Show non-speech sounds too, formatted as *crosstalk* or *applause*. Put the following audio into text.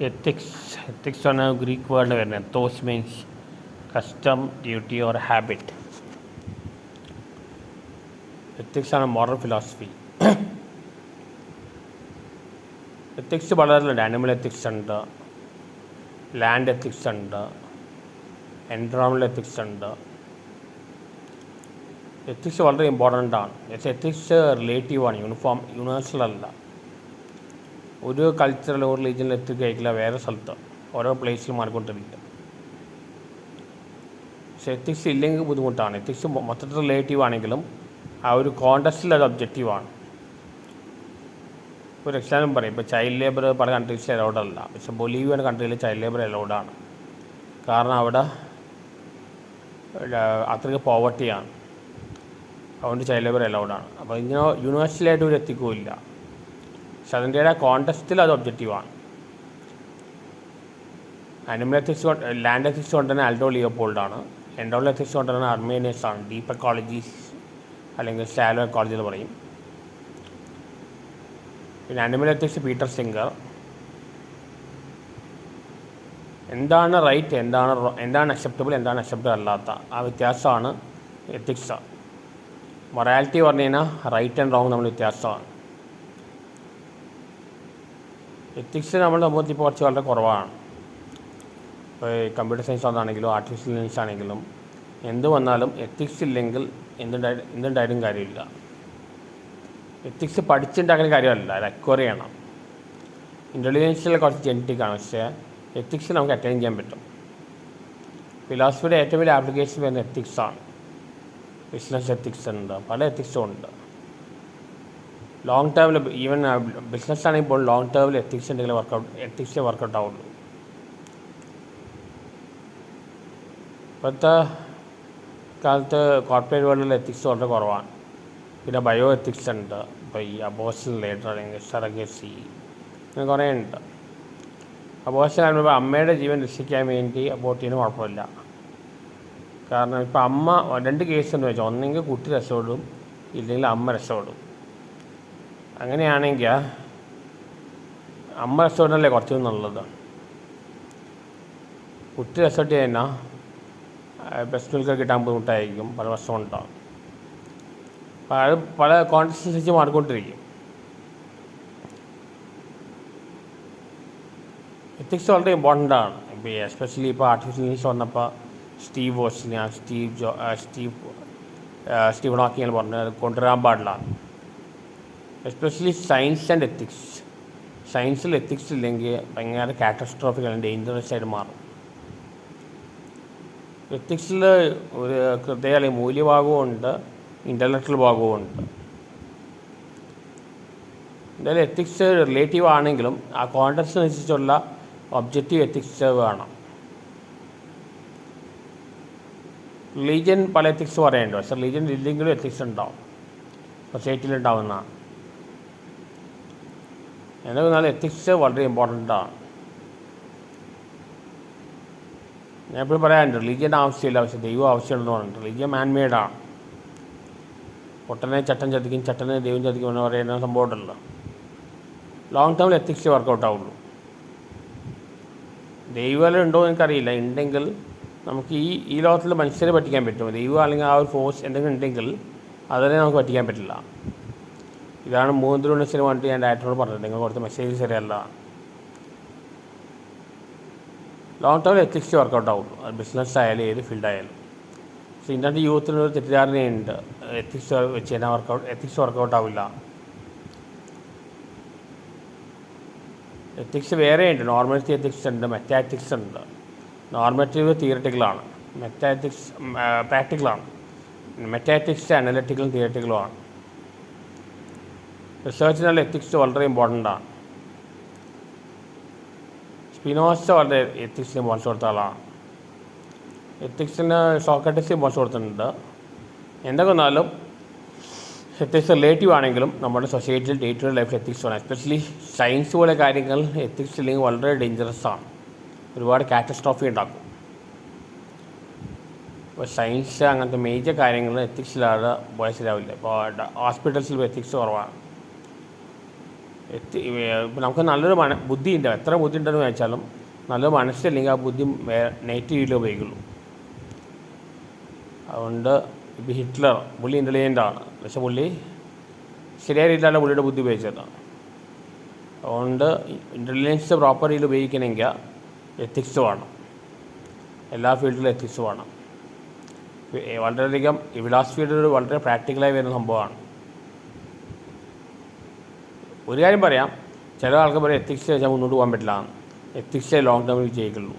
Ethics *coughs* ethics ആണ് Greek വേർഡിൽ വരുന്നത് ethos means custom duty or habit ethics ആണ് മോറൽ ഫിലോസഫി എത്തിക്സ് വളരെയുണ്ട് ആനിമൽ എത്തിക്സ് ഉണ്ട്. ലാൻഡ് എത്തിക്സ് ഉണ്ട്. എൻവറോൺമെന്റൽ എത്തിക്സ് ഉണ്ട്. എത്തിക്സ് വളരെ ഇമ്പോർട്ടന്റ് ആണ്. എത്തിക്സ് റിലേറ്റീവ് ആണ്. യൂണിഫോം യൂണിവേഴ്സൽ അല്ല. ഒരു കൾച്ചറൽ ഓർ റിലീജിയൻ റിലീജിയനിൽ എത്തിക്കഴിക്കില്ല വേറെ സ്ഥലത്ത്. ഓരോ പ്ലേസിൽ മാറിക്കൊണ്ടിരിക്കുക. പക്ഷേ എത്തിക്സ് ഇല്ലെങ്കിൽ ബുദ്ധിമുട്ടാണ്. എത്തിക്സ് മൊത്തത്തിൽ റിലേറ്റീവ് ആണെങ്കിലും ആ ഒരു കോണ്ടസ്റ്റിൽ അത് ഒബ്ജക്റ്റീവാണ് ഒരു എക്സാമ്പിൾ പറയും. ഇപ്പോൾ ചൈൽഡ് ലേബർ പല കൺട്രീസിൽ അലൗഡ് അല്ല. പക്ഷേ ബൊലീവിയൻ കൺട്രിയിൽ ചൈൽഡ് ലേബർ അലൗഡാണ് കാരണം അവിടെ അത്രയ്ക്ക് പോവർട്ടിയാണ് അതുകൊണ്ട് ചൈൽഡ് ലേബർ അലൗഡാണ് അപ്പോൾ ഇങ്ങനെ യൂണിവേഴ്സലായിട്ട് ഒരു എത്തിക്കുമില്ല പക്ഷെ അതിന്റെ കോണ്ടസ്റ്റിൽ അത് ഒബ്ജക്റ്റീവാണ് അനിമൽ എത്തിക്സ് ലാൻഡ് എത്തിക്സ് കൊണ്ട് തന്നെ ആൽഡോ ലിയോപോൾഡാണ് എൻഡോൾ എത്തിക്സ് കൊണ്ട് തന്നെ അർമേനിയസ് ആണ്. ഡീപ്പ് എക്കോളജീസ് അല്ലെങ്കിൽ സ്റ്റാലോ എക്കോളജി എന്ന് പറയും. പിന്നെ അനിമൽ എത്തിക്സ് പീറ്റർ സിംഗർ എന്താണ് റൈറ്റ് എന്താണ് എന്താണ് അക്സെപ്റ്റബിൾ എന്താണ് അക്സെപ്റ്റബിൾ അല്ലാത്ത? ആ വ്യത്യാസമാണ് എത്തിക്സ് മൊറാലിറ്റി പറഞ്ഞു കഴിഞ്ഞാൽ റൈറ്റ് ആൻഡ് റോങ് നമ്മൾ വ്യത്യാസമാണ്. എത്തിക്സ് നമ്മുടെ സമൂഹത്തിൽ ഇപ്പോൾ കുറച്ച് വളരെ കുറവാണ്. കമ്പ്യൂട്ടർ സയൻസ് ആണെങ്കിലും ആർട്ടിഫിഷ്യൽ ഇന്റലിജൻസ് ആണെങ്കിലും എന്ത് വന്നാലും എത്തിക്സ് ഇല്ലെങ്കിൽ എന്തുണ്ടായി എന്തുണ്ടായാലും കാര്യമില്ല. എത്തിക്സ് പഠിച്ചുണ്ടാക്കുന്ന കാര്യമല്ല അത് അക്വയർ ചെയ്യണം. ഇന്റലിജൻസിൽ കുറച്ച് ജനറ്റിക് ആണ് പക്ഷേ എത്തിക്സ് നമുക്ക് അറ്റൈൻ ചെയ്യാൻ പറ്റും. ഫിലോസഫിയുടെ ഏറ്റവും വലിയ ആപ്ലിക്കേഷൻ വരുന്ന എത്തിക്സാണ് ബിസിനസ് എത്തിക്സ് ഉണ്ട് പല എത്തിക്സും ഉണ്ട്. ലോങ് ടേമിൽ ഈവൻ ബിസിനസ് ആണെങ്കിൽ ഇപ്പോൾ ലോങ് ടേമിൽ എത്തിക്സ് ഉണ്ടെങ്കിൽ വർക്കൗട്ട് എത്തിക്സ് വർക്കൗട്ട് ആവുള്ളൂ. ഇപ്പോഴത്തെ കാലത്ത് കോർപ്പറേറ്റ് വേൾഡിൽ എത്തിക്സ് വളരെ കുറവാണ്. പിന്നെ ബയോ എത്തിക്സ് ഉണ്ട്. ഇപ്പോൾ ഈ അബോഷൻ ലേറ്റർ അല്ലെങ്കിൽ സറഗസി അങ്ങനെ കുറേ ഉണ്ട്. അബോഷൻ ആകുമ്പോൾ അമ്മയുടെ ജീവൻ രക്ഷിക്കാൻ വേണ്ടി അബോട്ട് ചെയ്യുന്ന കുഴപ്പമില്ല. കാരണം ഇപ്പോൾ അമ്മ രണ്ട് കേസ് എന്ന് വെച്ചാൽ ഒന്നെങ്കിൽ കുട്ടി രക്ഷപ്പെടും ഇല്ലെങ്കിൽ അമ്മ രക്ഷപ്പെടും. അങ്ങനെയാണെങ്കിൽ അമ്മ റെസ്റ്റോറന്റല്ലേ കുറച്ചു നല്ലത് കുട്ടി റെസ്റ്റോർട്ട് തന്നെ ബെസ്റ്റ് മിൽക്ക് കിട്ടാൻ ബുദ്ധിമുട്ടായിരിക്കും പല വർഷം അത് പല കോൺടസ്റ്റ് അനുസരിച്ച് മാറിക്കൊണ്ടിരിക്കും. എത്തിക്സ് വളരെ ഇമ്പോർട്ടന്റ് ആണ്. ഇപ്പോൾ എസ്പെഷ്യലി ഇപ്പോൾ ആർട്ടിഫിഷ്യൽ ഇന്റലിജൻസ് വന്നപ്പോൾ Steve വോസിനെ Steve Jo Steve Steve ah, Steven Hawking പറഞ്ഞത് കൊണ്ടുവരാൻ പാടില്ല. എസ്പെഷ്യലി സയൻസ് ആൻഡ് എത്തിക്സ് സയൻസിൽ എത്തിക്സ് ഇല്ലെങ്കിൽ ഭയങ്കര കാറ്റസ്ട്രോഫിക് അല്ലെങ്കിൽ ഡേഞ്ചറസ് ആയിട്ട് മാറും. എത്തിക്സിൽ ഒരു ഹൃദയ അല്ലെങ്കിൽ മൂല്യഭാഗവുമുണ്ട് ഇന്റലക്ച്വൽ ഭാഗവുമുണ്ട്. എന്തായാലും എത്തിക്സ് റിലേറ്റീവ് ആണെങ്കിലും ആ കോൺടക്സ് അനുസരിച്ചുള്ള ഒബ്ജക്റ്റീവ് എത്തിക്സ് വേണം. റിലീജിയൻ പല എത്തിക്സ് പറയുന്നുണ്ട് പക്ഷേ റിലീജിയൻ ഇല്ലെങ്കിലും എത്തിക്സ് ഉണ്ടാവും. സൊസൈറ്റിയിൽ ഉണ്ടാവുന്ന എന്നാൽ എത്തിക്സ് വളരെ ഇമ്പോർട്ടന്റ് ആണ്. ഞാൻ എപ്പോഴും പറയാറുണ്ട് റിലീജിയന്റെ ആവശ്യമില്ല പക്ഷെ ദൈവം ആവശ്യമുണ്ടെന്ന് പറഞ്ഞിട്ട്. റിലീജിയൻ മാൻമെയ്ഡാണ് പൊട്ടനെ ചട്ടൻ ചതിക്കും ചട്ടനെ ദൈവം ചതിക്കും എന്ന് പറയുന്ന സംഭവം ഉണ്ടല്ലോ. ലോങ് ടേമിൽ എത്തിക്സ് വർക്കൗട്ട് ആവുള്ളൂ. ദൈവം ഉണ്ടോ എനിക്കറിയില്ല. ഉണ്ടെങ്കിൽ നമുക്ക് ഈ ഈ ലോകത്തിൽ മനുഷ്യരെ പറ്റിക്കാൻ പറ്റും. ദൈവം അല്ലെങ്കിൽ ആ ഒരു ഫോഴ്സ് എന്തെങ്കിലും ഉണ്ടെങ്കിൽ അതിനെ നമുക്ക് പറ്റിക്കാൻ പറ്റില്ല. ഇതാണ് മൂന്ന് തിരുവനന്തപുരം വേണ്ടിയിട്ട് ഞാൻ ഡയറക്ടറോട് പറഞ്ഞത്. നിങ്ങൾ കൊടുത്ത മെസ്സേജ് ശരിയല്ല. ലോങ് ടേമിൽ എത്തിക്സ് വർക്കൗട്ട് ആവുള്ളൂ അത് ബിസിനസ് ആയാലും ഏത് ഫീൽഡ് ആയാലും. പക്ഷേ ഇന്നത്തെ യൂത്തിനൊരു തെറ്റിദ്ധാരണയുണ്ട്. എത്തിക്സ് വെച്ച് കഴിഞ്ഞാൽ work out ethics work out ആവില്ല. എത്തിക്സ് വേറെയുണ്ട്. നോർമലിറ്റി എത്തിക്സ് ഉണ്ട് മെറ്റാറ്റിക്സ് ഉണ്ട്. നോർമറ്റീവ് തിയററ്റിക്കലാണ് മെറ്റാറ്റിക്സ് പ്രാക്ടിക്കലാണ് മെറ്റാറ്റിക്സ് അനലറ്റിക്കലും തിയററ്റിക്കലുമാണ് റിസർച്ചിനുള്ള എത്തിക്സ് വളരെ ഇമ്പോർട്ടന്റ് ആണ്. സ്പിനോസ വളരെ എത്തിക്സിന് ഇമ്പോർട്ടൻസ് കൊടുത്ത ആളാണ്. എത്തിക്സിന് സോക്കറ്റിക്സ് ഇമ്പോർട്ടൻസ് കൊടുത്തിട്ടുണ്ട്. എന്തൊക്കെ വന്നാലും എത്തിക്സ് റിലേറ്റീവ് ആണെങ്കിലും നമ്മുടെ സൊസൈറ്റിയിൽ ഡേ ടു ഡേ ലൈഫിൽ എത്തിക്സ് വേണം. എസ്പെഷ്യലി സയൻസ് പോലെ കാര്യങ്ങൾ എത്തിക്സ് ഇല്ലെങ്കിൽ വളരെ ഡേഞ്ചറസ് ആണ്. ഒരുപാട് കാറ്റസ്ട്രോഫി ഉണ്ടാക്കും. ഇപ്പോൾ സയൻസ് അങ്ങനത്തെ മേജർ കാര്യങ്ങൾ എത്തിക്സിലാണ് പോയാൽ ശരിയാവില്ല. ഇപ്പോൾ ഹോസ്പിറ്റൽസിൽ എത്തിക്സ് കുറവാണ്. എത്തി നമുക്ക് നല്ലൊരു മന ബുദ്ധി ഉണ്ട്. എത്ര ബുദ്ധി ഉണ്ടെന്ന് വെച്ചാലും നല്ല മനസ്സില്ലെങ്കിൽ ആ ബുദ്ധി നെഗറ്റീവിലേ ഉപയോഗിക്കുള്ളൂ. അതുകൊണ്ട് ഇപ്പം ഹിറ്റ്ലർ പുള്ളി ഇന്റലിജന്റ് ആണ്. പക്ഷെ പുള്ളി ശരിയായ രീതിയിലാണ് പുള്ളിയുടെ ബുദ്ധി ഉപയോഗിച്ചത്. അതുകൊണ്ട് ഇന്റലിജൻസ് പ്രോപ്പർ രീതിയിൽ ഉപയോഗിക്കണമെങ്കിൽ എത്തിക്സ് വേണം. എല്ലാ ഫീൽഡിലും എത്തിക്സ് വേണം. വളരെയധികം ഫിലോസഫിയുടെ ഒരു വളരെ പ്രാക്ടിക്കലായി വരുന്ന സംഭവമാണ്. ഒരു കാര്യം പറയാം ചില ആൾക്കാർ പറയാം എത്തിക്സ് വെച്ചാൽ മുന്നോട്ട് പോകാൻ പറ്റില്ല. എത്തിക്സേ ലോങ് ടേമിൽ വിജയിക്കുള്ളൂ